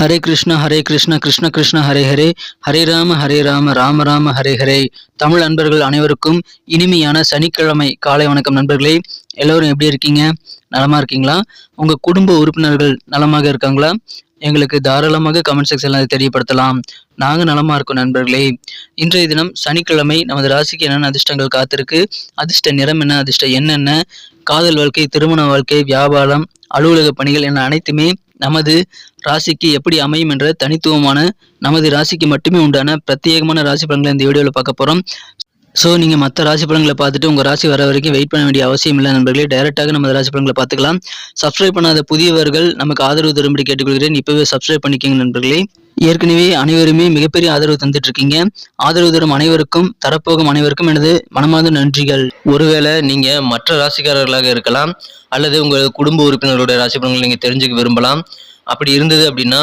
ஹரே கிருஷ்ண ஹரே கிருஷ்ண கிருஷ்ண கிருஷ்ண ஹரே ஹரே. ஹரே ராம ஹரே ராம ராம ராம ஹரே ஹரே. தமிழ் நண்பர்கள் அனைவருக்கும் இனிமையான சனிக்கிழமை காலை வணக்கம் நண்பர்களே. எல்லோரும் எப்படி இருக்கீங்க? நலமா இருக்கீங்களா? உங்க குடும்ப உறுப்பினர்கள் நலமாக இருக்காங்களா? எங்களுக்கு தாராளமாக கமெண்ட் செக்ஷன்ல அதை தெரியப்படுத்தலாம். நாங்கள் நலமா இருக்கோம் நண்பர்களே. இன்றைய தினம் சனிக்கிழமை நமது ராசிக்கு என்னென்ன அதிர்ஷ்டங்கள் காத்திருக்கு? அதிர்ஷ்ட நிறம் என்ன? அதிர்ஷ்டம் என்னென்ன காதல் வாழ்க்கை திருமண வாழ்க்கை வியாபாரம் அலுவலக பணிகள் என அனைத்துமே நமது ராசிக்கு எப்படி அமையும் என்ற தனித்துவமான நமது ராசிக்கு மட்டுமே உண்டான பிரத்யேகமான ராசி பலன்களை இந்த வீடியோவில் பார்க்க போகிறோம் ஸோ நீங்கள் மற்ற ராசி பலன்களை பார்த்துட்டு உங்கள் ராசி வர வரைக்கும் வெயிட் பண்ண வேண்டிய அவசியம் இல்லை நண்பர்களே. டைரெக்டாக நம்ம ராசி பலன்களை பார்த்துக்கலாம். சப்ஸ்கிரைப் பண்ணாத புதியவர்கள் நமக்கு ஆதரவு தரும்படி கேட்டுக்கொள்கிறேன். இப்போவே சப்ஸ்கிரைப் பண்ணிக்கோங்க நண்பர்களே. ஏற்கனவே அனைவருமே மிகப்பெரிய ஆதரவு தந்துட்டு இருக்கீங்க ஆதரவு தரும் அனைவருக்கும் தரப்போகும் அனைவருக்கும் எனது மனமார்ந்த நன்றிகள். ஒருவேளை நீங்க மற்ற ராசிக்காரர்களாக இருக்கலாம் அல்லது உங்கள் குடும்ப உறுப்பினர்களுடைய ராசி பலன்களை நீங்க தெரிஞ்சுக்க விரும்பலாம். அப்படி இருந்தது அப்படின்னா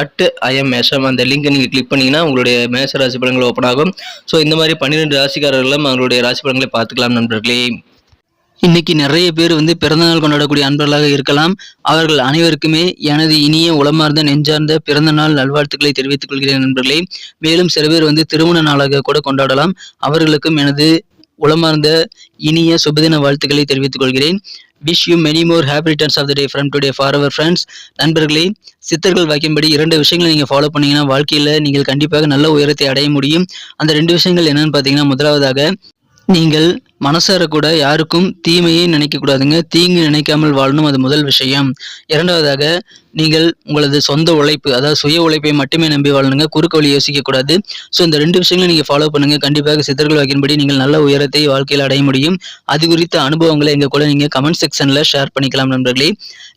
அட் ஐஎம் மேஷம். அந்த லிங்கை நீங்கள் கிளிக் பண்ணீங்கன்னா உங்களுடைய மேஷ ராசி பலன்கள் ஓப்பன் ஆகும். ஸோ இந்த மாதிரி பன்னிரெண்டு ராசிக்காரர்களும் அவங்களுடைய ராசி பலன்களை பார்த்துக்கலாம் நண்பர்களே. இன்னைக்கு நிறைய பேர் வந்து பிறந்தநாள் கொண்டாடக்கூடிய அன்பர்களாக இருக்கலாம். அவர்கள் அனைவருக்குமே எனது இனிய உளமார்ந்த நெஞ்சார்ந்த பிறந்த நாள் நல்வாழ்த்துக்களை தெரிவித்துக் கொள்கிறேன் நண்பர்களே. மேலும் சில பேர் வந்து திருமண நாளாக கூட கொண்டாடலாம். அவர்களுக்கும் எனது உளமார்ந்த இனிய சுபதின வாழ்த்துக்களை தெரிவித்துக் கொள்கிறேன். Wish you many more happy returns of the day from today for our friends நண்பர்களே சித்தர்கள் வாக்கியம்படி இரண்டு விஷயங்களை நீங்கள் ஃபாலோ பண்ணீங்கன்னா வாழ்க்கையில் நீங்கள் கண்டிப்பாக நல்ல உயரத்தை அடைய முடியும். அந்த ரெண்டு விஷயங்கள் என்னன்னு பார்த்தீங்கன்னா முதலாவதாக நீங்கள் மனசார கூட யாருக்கும் தீமையை நினைக்கக்கூடாதுங்க. தீங்கு நினைக்காமல் வாழணும் அது முதல் விஷயம். இரண்டாவதாக நீங்கள் உங்களது சொந்த உழைப்பு அதாவது சுய உழைப்பை மட்டுமே நம்பி வாழணுங்க. குறுக்கு வழி யோசிக்கக்கூடாது. ஸோ இந்த ரெண்டு விஷயங்களும் நீங்கள் ஃபாலோ பண்ணுங்க. கண்டிப்பாக சித்தர்கள் வாக்கின்படி நீங்கள் நல்ல உயரத்தை வாழ்க்கையில் அடைய முடியும். அது குறித்த அனுபவங்களை எங்கள் கூட நீங்கள் கமெண்ட் செக்ஷனில் ஷேர் பண்ணிக்கலாம் நண்பர்களே.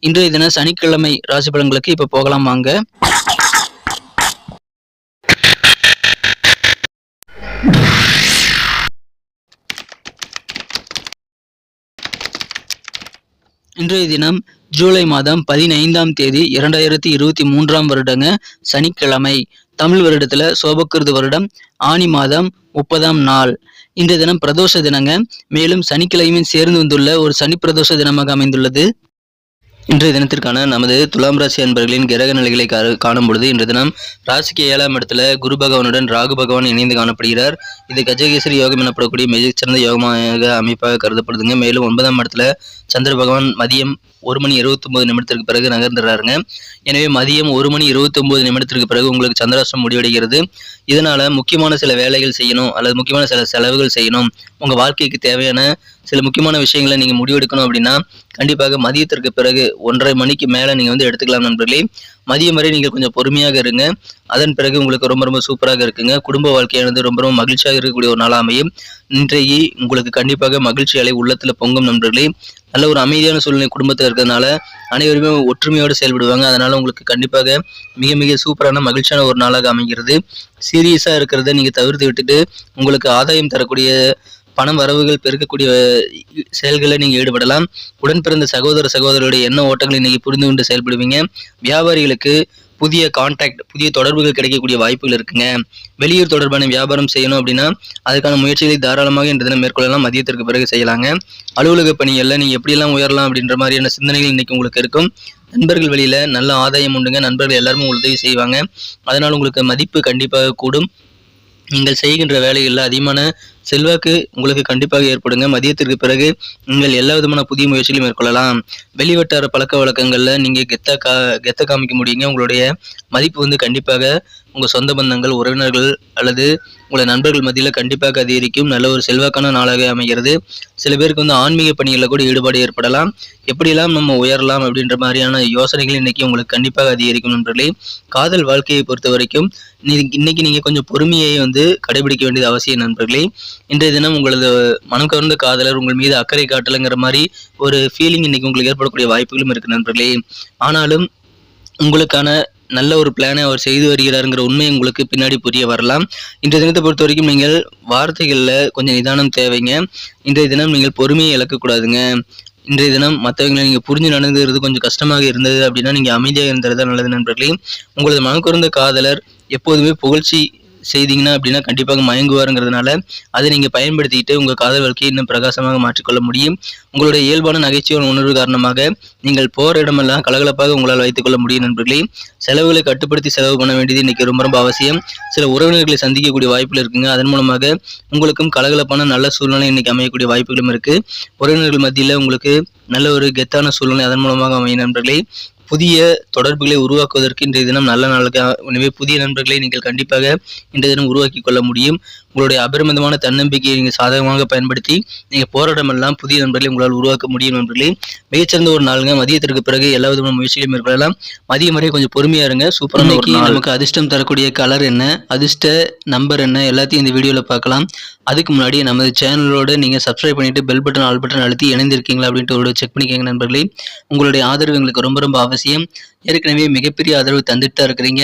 இன்றைய தினம் சனிக்கிழமை ராசி பலன்களுக்கு இப்போ போகலாம் வாங்க. இன்றைய தினம் ஜூலை மாதம் பதினைந்தாம் தேதி இரண்டாயிரத்தி இருபத்தி மூன்றாம் வருடங்க சனிக்கிழமை. தமிழ் வருடத்துல சோபக்கிருது வருடம் ஆனி மாதம் முப்பதாம் நாள். இன்றைய தினம் பிரதோஷ தினங்க. மேலும் சனிக்கிழமையும் சேர்ந்து வந்துள்ள ஒரு சனி பிரதோஷ தினமாக அமைந்துள்ளது. இன்றைய தினத்திற்கான நமது துலாம் ராசி அன்பர்களின் கிரக நிலைகளை கா- காணும் பொழுது இன்றைய தினம் ராசிக்கு ஏழாம் இடத்துல குரு பகவானுடன் ராகு பகவான் இணைந்து காணப்படுகிறார். இது கஜகேசரி யோகம் எனப்படக்கூடிய மிகச்சிறந்த யோகமாக அமைப்பாக கருதப்படுதுங்க. மேலும் ஒன்பதாம் இடத்துல சந்திர பகவான் மதியம் ஒரு மணி இருபத்தொன்பது நிமிடத்திற்கு பிறகு நகர்ந்துடுறாருங்க எனவே மதியம் ஒரு மணி இருபத்தொன்பது நிமிடத்திற்கு பிறகு உங்களுக்கு சந்திராஷ்டிரம் முடிவடைகிறது. இதனால முக்கியமான சில வேலைகள் செய்யணும் அல்லது முக்கியமான சில செலவுகள் செய்யணும். உங்கள் வாழ்க்கைக்கு தேவையான சில முக்கியமான விஷயங்களை நீங்கள் முடிவெடுக்கணும் அப்படின்னா கண்டிப்பாக மதியத்திற்கு பிறகு ஒன்றரை மணிக்கு மேலே நீங்கள் வந்து எடுத்துக்கலாம் நண்பர்களே. மதியம் வரை நீங்கள் கொஞ்சம் பொறுமையாக இருங்க. அதன் பிறகு உங்களுக்கு ரொம்ப ரொம்ப சூப்பராக இருக்குங்க. குடும்ப வாழ்க்கையானது ரொம்ப ரொம்ப மகிழ்ச்சியாக இருக்கக்கூடிய ஒரு நாள் அமையும். இன்றைக்கு உங்களுக்கு கண்டிப்பாக மகிழ்ச்சி அலை உள்ளத்தில் பொங்கும் நண்பர்களே. நல்ல ஒரு அமைதியான சூழ்நிலை குடும்பத்தில் இருக்கிறதுனால அனைவருமே ஒற்றுமையோடு செயல்படுவாங்க. அதனால் உங்களுக்கு கண்டிப்பாக மிக மிக சூப்பரான மகிழ்ச்சியான ஒரு நாளாக அமைகிறது. சீரியஸாக இருக்கிறத நீங்கள் தவிர்த்து விட்டுட்டு உங்களுக்கு ஆதாயம் தரக்கூடிய பணம் வரவுகள் பெருக்கக்கூடிய செயல்களை செயல்களில் நீங்கள் ஈடுபடலாம். உடன் பிறந்த சகோதர சகோதரருடைய எண்ண ஓட்டங்களை நீங்கள் புரிந்து கொண்டு செயல்படுவீங்க. வியாபாரிகளுக்கு புதிய கான்டாக்ட் புதிய தொடர்புகள் கிடைக்கக்கூடிய வாய்ப்புகள் இருக்குங்க. வெளியூர் தொடர்பான வியாபாரம் செய்யணும் அப்படின்னா அதுக்கான முயற்சிகளை தாராளமாக இன்று தினம் மேற்கொள்ளலாம். மதியத்திற்கு பிறகு செய்யலாங்க. அலுவலக பணிகளில் நீங்கள் எப்படியெல்லாம் உயரலாம் அப்படின்ற மாதிரியான சிந்தனைகள் இன்னைக்கு உங்களுக்கு இருக்கும். நண்பர்கள் வழியில் நல்ல ஆதாயம் உண்டுங்க. நண்பர்கள் எல்லாருமே உதவி செய்வாங்க. அதனால் உங்களுக்கு மதிப்பு கண்டிப்பாக கூடும். நீங்கள் செய்கின்ற வேலைகளில் அதிகமான செல்வாக்கு உங்களுக்கு கண்டிப்பாக ஏற்படுங்க. மதியத்திற்கு பிறகு நீங்கள் எல்லா விதமான புதிய முயற்சிகளையும் மேற்கொள்ளலாம். வெளிவட்டார பழக்க வழக்கங்களில் நீங்கள் கெத்த கா கெத்த காமிக்க முடியுங்க. உங்களுடைய மதிப்பு வந்து கண்டிப்பாக உங்கள் சொந்த பந்தங்கள் உறவினர்கள் அல்லது உங்களை நண்பர்கள் மத்தியில் கண்டிப்பாக அதிகரிக்கும் நல்ல ஒரு செல்வாக்கான நாளாக அமைகிறது. சில பேருக்கு வந்து ஆன்மீக பணிகளில் கூட ஈடுபாடு ஏற்படலாம். எப்படியெல்லாம் நம்ம உயரலாம் அப்படின்ற மாதிரியான யோசனைகள் இன்னைக்கு உங்களுக்கு கண்டிப்பாக அதிகரிக்கும் நண்பர்களே. காதல் வாழ்க்கையை பொறுத்த வரைக்கும் நீ இன்னைக்கு நீங்கள் கொஞ்சம் பொறுமையை வந்து கடைபிடிக்க வேண்டியது அவசியம் நண்பர்களே. இன்றைய தினம் உங்களது மனம் கவர்ந்த காதலர் உங்கள் மீது அக்கறை காட்டலைங்கிற மாதிரி ஒரு ஃபீலிங் இன்னைக்கு உங்களுக்கு ஏற்படக்கூடிய வாய்ப்புகளும் இருக்கு நண்பர்களே. ஆனாலும் உங்களுக்கான நல்ல ஒரு பிளானை அவர் செய்து வருகிறாருங்கிற உண்மை உங்களுக்கு பின்னாடி புரிய வரலாம். இன்றைய தினத்தை பொறுத்த வரைக்கும் நீங்கள் வார்த்தைகளில் கொஞ்சம் நிதானம் தேவைங்க. இன்றைய தினம் நீங்கள் பொறுமையை இழக்கக்கூடாதுங்க. இன்றைய தினம் மற்றவங்களை நீங்கள் புரிஞ்சு நடந்துகிறது கொஞ்சம் கஷ்டமாக இருந்தது அப்படின்னா நீங்கள் அமைதியாக இருந்தது தான் நல்லது நண்பர்களே. உங்களது மனக்குறந்த காதலர் எப்போதுமே புகழ்ச்சி செய்தீங்கன்னா அப்படின்னா கண்டிப்பாக மயங்குவாருங்கிறதுனால அதை நீங்கள் பயன்படுத்திக்கிட்டு உங்கள் காதல் வாழ்க்கையை இன்னும் பிரகாசமாக மாற்றிக்கொள்ள முடியும். உங்களுடைய இயல்பான நகைச்சுவை உணர்வு காரணமாக நீங்கள் போகிற இடமெல்லாம் கலகலப்பாக உங்களால் வைத்துக்கொள்ள முடியும் நண்பர்களே. செலவுகளை கட்டுப்படுத்தி செலவு பண்ண வேண்டியது இன்னைக்கு ரொம்ப ரொம்ப அவசியம். சில உறவினர்களை சந்திக்கக்கூடிய வாய்ப்புகள் இருக்குங்க. அதன் மூலமாக உங்களுக்கும் கலகலப்பான நல்ல சூழ்நிலை இன்னைக்கு அமையக்கூடிய வாய்ப்புகளும் இருக்குது உறவினர்கள் மத்தியில் உங்களுக்கு நல்ல ஒரு கெத்தான சூழ்நிலை அதன் மூலமாக அமையும் நண்பர்களே. புதிய தொடர்புகளை உருவாக்குவதற்கு இன்றைய தினம் நல்ல நாளுக்கு எனவே புதிய நண்பர்களை நீங்கள் கண்டிப்பாக இன்றைய தினம் உருவாக்கி கொள்ள முடியும். உங்களுடைய அபரிமிதமான தன்னம்பிக்கையை நீங்கள் சாதகமாக பயன்படுத்தி நீங்கள் போராட்டமெல்லாம் புதிய நண்பர்களை உங்களால் உருவாக்க முடியும் நண்பர்களே. மிகச்சிறந்த ஒரு நாளுங்க. மதியத்திற்கு பிறகு எல்லா விதமான முயற்சிகளையும் மேற்கொள்ளலாம். மதியம் வரை கொஞ்சம் பொறுமையா இருங்க. சூப்பரான. நமக்கு அதிர்ஷ்டம் தரக்கூடிய கலர் என்ன அதிர்ஷ்ட நம்பர் என்ன எல்லாத்தையும் இந்த வீடியோவில் பார்க்கலாம். அதுக்கு முன்னாடி நமது சேனலோட நீங்கள் சப்ஸ்கிரைப் பண்ணிட்டு பெல் பட்டன் ஆல் பட்டன் அழுத்தி இணைந்திருக்கீங்களா அப்படின்ட்டு ஒரு செக் பண்ணிக்கோங்க நண்பர்களே. உங்களுடைய ஆதரவு எங்களுக்கு ரொம்ப ரொம்ப அவசியம். ஏற்கனவே மிகப்பெரிய ஆதரவு தந்துட்டு தான் இருக்கிறீங்க.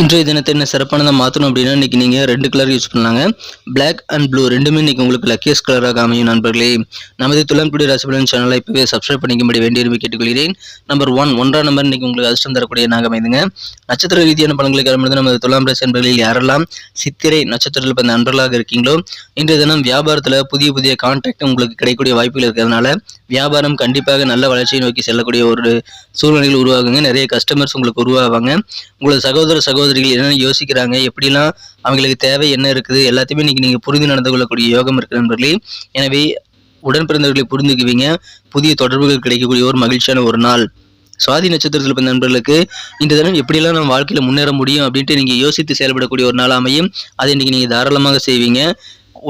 இன்றைய தினத்தை என்ன சிறப்பானதாக மாற்றணும் அப்படின்னா இன்னைக்கு நீங்கள் ரெண்டு கலர் யூஸ் பண்ணலாங்க. பிளாக் அண்ட் ப்ளூ ரெண்டுமே இன்னைக்கு உங்களுக்கு லக்கியஸ்ட் கலராக அமையும் நண்பர்களே. நமது துளம்புடி ராசிபலன் சேனலை இப்போவே சப்ஸ்கிரைப் பண்ணிக்கும்படி வேண்டி விரும்பி கேட்டுக்கொள்கிறேன். நம்பர் ஒன் ஒன்றாம் நம்பர் இன்னைக்கு உங்களுக்கு அதிர்ஷ்டம் தரக்கூடிய நாக அமைதுங்க நட்சத்திர ரீதியான பலன்களை கிளம்புறது நமது துலாம் ராசி நண்பர்களில் யாரெல்லாம் சித்திரை நட்சத்திரத்தில் பிறந்த நண்பர்களாக இருக்கீங்களோ இன்றைய தினம் வியாபாரத்தில் புதிய புதிய கான்டாக்ட் உங்களுக்கு கிடைக்கக்கூடிய வாய்ப்புகள் இருக்கிறதுனால வியாபாரம் கண்டிப்பாக நல்ல வளர்ச்சியை நோக்கி செல்லக்கூடிய ஒரு சூழ்நிலைகள் உருவாகுங்க. நிறைய கஸ்டமர்ஸ் உங்களுக்கு உருவாவாங்க. உங்களது சகோதர சகோதரிகள் என்னென்ன யோசிக்கிறாங்க எப்படிலாம் அவங்களுக்கு தேவை என்ன இருக்குது எல்லாத்தையுமே இன்னைக்கு நீங்கள் புரிந்து நடந்து கொள்ளக்கூடிய யோகம் இருக்கு நண்பர்களே. எனவே உடன் பிறந்தவர்களை புரிந்துக்குவீங்க. புதிய தொடர்புகள் கிடைக்கக்கூடிய ஒரு மகிழ்ச்சியான ஒரு நாள். சுவாதி நட்சத்திரத்தில் பிறந்த நண்பர்களுக்கு இந்த தினம் எப்படியெல்லாம் நம்ம வாழ்க்கையில் முன்னேற முடியும் அப்படின்ட்டு நீங்கள் யோசித்து செயல்படக்கூடிய ஒரு நாள் அமையும். அதை இன்னைக்கு நீங்கள் தாராளமாக செய்வீங்க.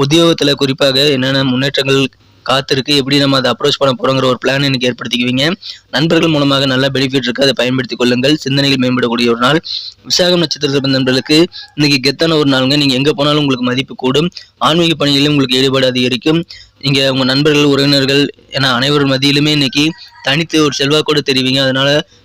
உத்தியோகத்தில் குறிப்பாக என்னென்ன முன்னேற்றங்கள் காத்திருக்கு. எப்படி நம்ம அதை அப்ரோச் பண்ண போறோங்கிற ஒரு பிளான் எனக்கு ஏற்படுத்திக்குவீங்க. நண்பர்கள் மூலமாக நல்ல பெனிஃபிட் இருக்கு. அதை பயன்படுத்திக் கொள்ளுங்கள். சிந்தனைகள் மேம்படக்கூடிய ஒரு நாள். விசாகம் நட்சத்திரத்தில் பிறந்த நண்பர்களுக்கு இன்னைக்கு கெத்தான ஒரு நாளுங்க. நீங்க எங்க போனாலும் உங்களுக்கு மதிப்பு கூடும். ஆன்மீக பணிகளிலும் உங்களுக்கு ஈடுபாடு அதிகரிக்கும். நீங்க உங்க நண்பர்கள் உறவினர்கள் என அனைவர் மத்தியிலுமே இன்னைக்கு தனித்து ஒரு செல்வாக்கோடு தெரிவிங்க. அதனால